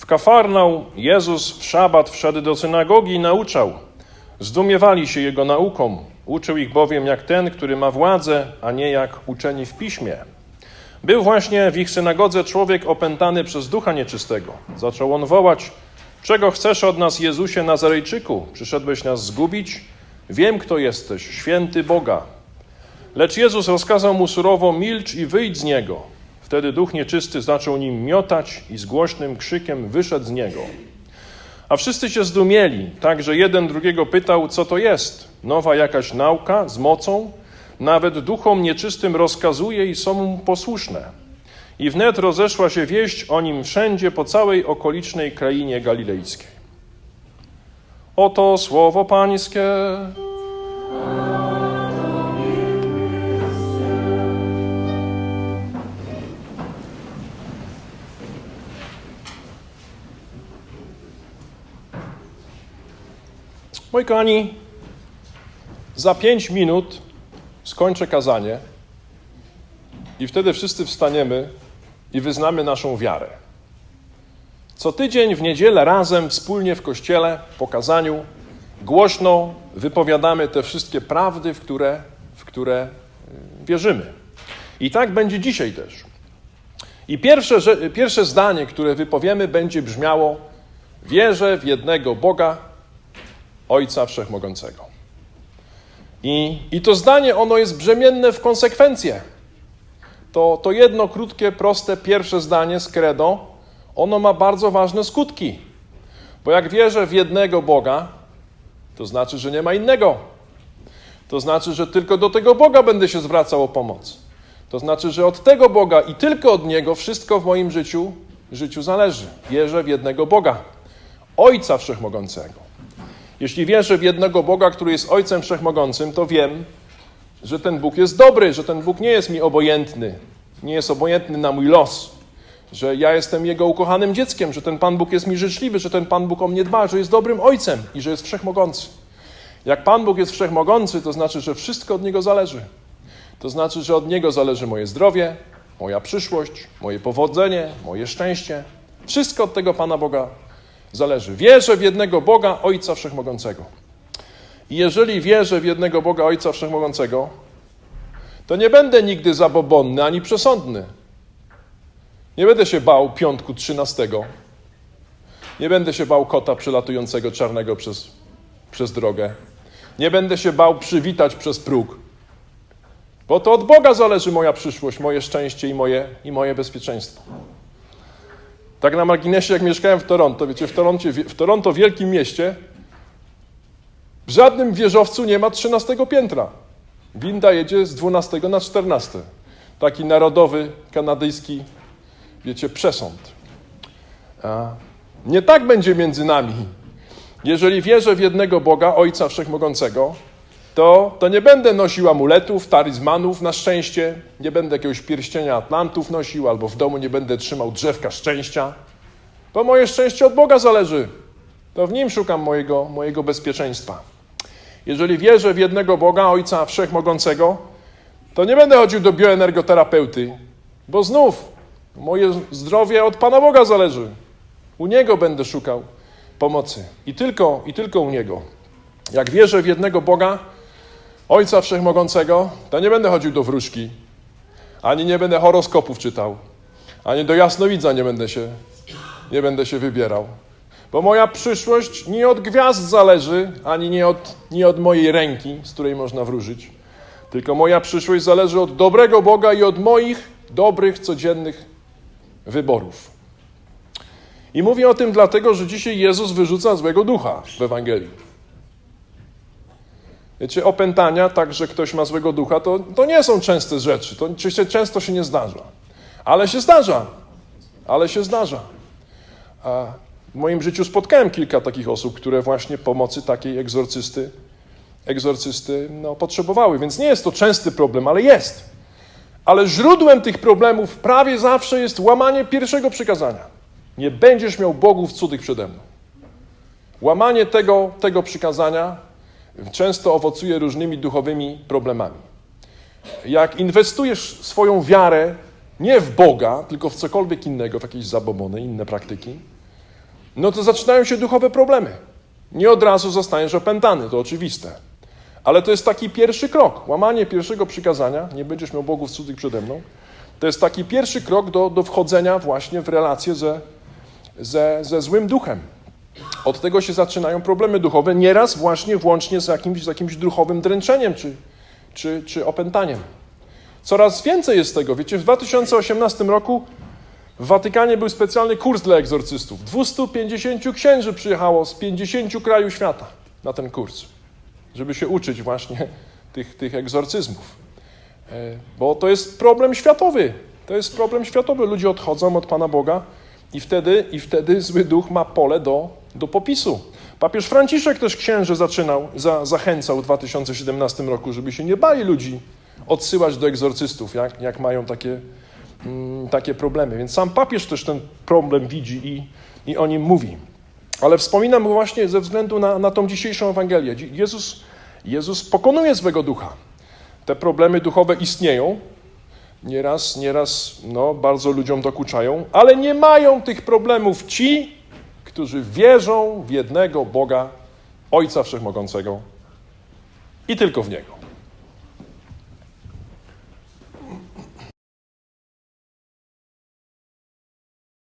W Kafarnał Jezus w szabat wszedł do synagogi i nauczał. Zdumiewali się Jego nauką. Uczył ich bowiem jak ten, który ma władzę, a nie jak uczeni w piśmie. Był właśnie w ich synagodze człowiek opętany przez ducha nieczystego. Zaczął on wołać: Czego chcesz od nas, Jezusie Nazarejczyku? Przyszedłeś nas zgubić? Wiem, kto jesteś, święty Boga. Lecz Jezus rozkazał mu surowo: Milcz i wyjdź z niego. Wtedy duch nieczysty zaczął nim miotać i z głośnym krzykiem wyszedł z niego. A wszyscy się zdumieli, tak że jeden drugiego pytał, co to jest. Nowa jakaś nauka z mocą? Nawet duchom nieczystym rozkazuje i są mu posłuszne. I wnet rozeszła się wieść o nim wszędzie po całej okolicznej krainie galilejskiej. Oto słowo Pańskie. Moi kochani, za pięć minut skończę kazanie i wtedy wszyscy wstaniemy i wyznamy naszą wiarę. Co tydzień w niedzielę razem, wspólnie w kościele, po kazaniu, głośno wypowiadamy te wszystkie prawdy, w które, w które y, wierzymy. I tak będzie dzisiaj też. I pierwsze, pierwsze zdanie, które wypowiemy, będzie brzmiało: Wierzę w jednego Boga, Ojca Wszechmogącego. I, I to zdanie, ono jest brzemienne w konsekwencje. To, to jedno krótkie, proste, pierwsze zdanie z credo, ono ma bardzo ważne skutki. Bo jak wierzę w jednego Boga, to znaczy, że nie ma innego. To znaczy, że tylko do tego Boga będę się zwracał o pomoc. To znaczy, że od tego Boga i tylko od Niego wszystko w moim życiu, życiu zależy. Wierzę w jednego Boga, Ojca Wszechmogącego. Jeśli wierzę w jednego Boga, który jest Ojcem Wszechmogącym, to wiem, że ten Bóg jest dobry, że ten Bóg nie jest mi obojętny, nie jest obojętny na mój los, że ja jestem Jego ukochanym dzieckiem, że ten Pan Bóg jest mi życzliwy, że ten Pan Bóg o mnie dba, że jest dobrym Ojcem i że jest wszechmogący. Jak Pan Bóg jest wszechmogący, to znaczy, że wszystko od Niego zależy. To znaczy, że od Niego zależy moje zdrowie, moja przyszłość, moje powodzenie, moje szczęście. Wszystko od tego Pana Boga zależy. Wierzę w jednego Boga, Ojca Wszechmogącego. I jeżeli wierzę w jednego Boga, Ojca Wszechmogącego, to nie będę nigdy zabobonny ani przesądny. Nie będę się bał piątku trzynastego. Nie będę się bał kota przelatującego czarnego przez, przez drogę. Nie będę się bał przywitać przez próg. Bo to od Boga zależy moja przyszłość, moje szczęście i moje, i moje bezpieczeństwo. Tak na marginesie, jak mieszkałem w Toronto, wiecie, w, Toroncie, w Toronto, wielkim mieście, w żadnym wieżowcu nie ma 13 piętra. Winda jedzie z 12 na 14. Taki narodowy, kanadyjski, wiecie, przesąd. Nie tak będzie między nami. Jeżeli wierzę w jednego Boga, Ojca Wszechmogącego, to, to nie będę nosił amuletów, talizmanów na szczęście, nie będę jakiegoś pierścienia Atlantów nosił, albo w domu nie będę trzymał drzewka szczęścia, bo moje szczęście od Boga zależy. To w Nim szukam mojego, mojego bezpieczeństwa. Jeżeli wierzę w jednego Boga, Ojca Wszechmogącego, to nie będę chodził do bioenergoterapeuty, bo znów moje zdrowie od Pana Boga zależy. U Niego będę szukał pomocy. I tylko, i tylko u Niego. Jak wierzę w jednego Boga, Ojca Wszechmogącego, to nie będę chodził do wróżki, ani nie będę horoskopów czytał, ani do jasnowidza nie będę się, nie będę się wybierał. Bo moja przyszłość nie od gwiazd zależy, ani nie od, nie od mojej ręki, z której można wróżyć, tylko moja przyszłość zależy od dobrego Boga i od moich dobrych, codziennych wyborów. I mówię o tym dlatego, że dzisiaj Jezus wyrzuca złego ducha w Ewangelii. Wiecie, opętania, tak, że ktoś ma złego ducha, to, to nie są częste rzeczy. To oczywiście często się nie zdarza. Ale się zdarza. Ale się zdarza. A w moim życiu spotkałem kilka takich osób, które właśnie pomocy takiej egzorcysty, egzorcysty no, potrzebowały. Więc nie jest to częsty problem, ale jest. Ale źródłem tych problemów prawie zawsze jest łamanie pierwszego przykazania. Nie będziesz miał bogów cudzych przede mną. Łamanie tego, tego przykazania często owocuje różnymi duchowymi problemami. Jak inwestujesz swoją wiarę nie w Boga, tylko w cokolwiek innego, w jakieś zabobony, inne praktyki, no to zaczynają się duchowe problemy. Nie od razu zostaniesz opętany, to oczywiste. Ale to jest taki pierwszy krok. Łamanie pierwszego przykazania, nie będziesz miał bogów cudzych przede mną, to jest taki pierwszy krok do, do wchodzenia właśnie w relację ze, ze, ze złym duchem. Od tego się zaczynają problemy duchowe, nieraz właśnie włącznie z jakimś, z jakimś duchowym dręczeniem czy, czy, czy opętaniem. Coraz więcej jest tego. Wiecie, w 2018 roku w Watykanie był specjalny kurs dla egzorcystów. 250 księży przyjechało z 50 krajów świata na ten kurs, żeby się uczyć właśnie tych, tych egzorcyzmów. E, Bo to jest problem światowy. To jest problem światowy. Ludzie odchodzą od Pana Boga i wtedy, i wtedy zły duch ma pole do, do popisu. Papież Franciszek też księży zaczynał, za, zachęcał w 2017 roku, żeby się nie bali ludzi odsyłać do egzorcystów, jak, jak mają takie, mm, takie problemy. Więc sam papież też ten problem widzi i, i o nim mówi. Ale wspominam właśnie ze względu na, na tą dzisiejszą Ewangelię. Jezus, Jezus pokonuje złego ducha. Te problemy duchowe istnieją, nieraz, nieraz no, bardzo ludziom dokuczają, ale nie mają tych problemów ci, którzy wierzą w jednego Boga, Ojca Wszechmogącego i tylko w Niego.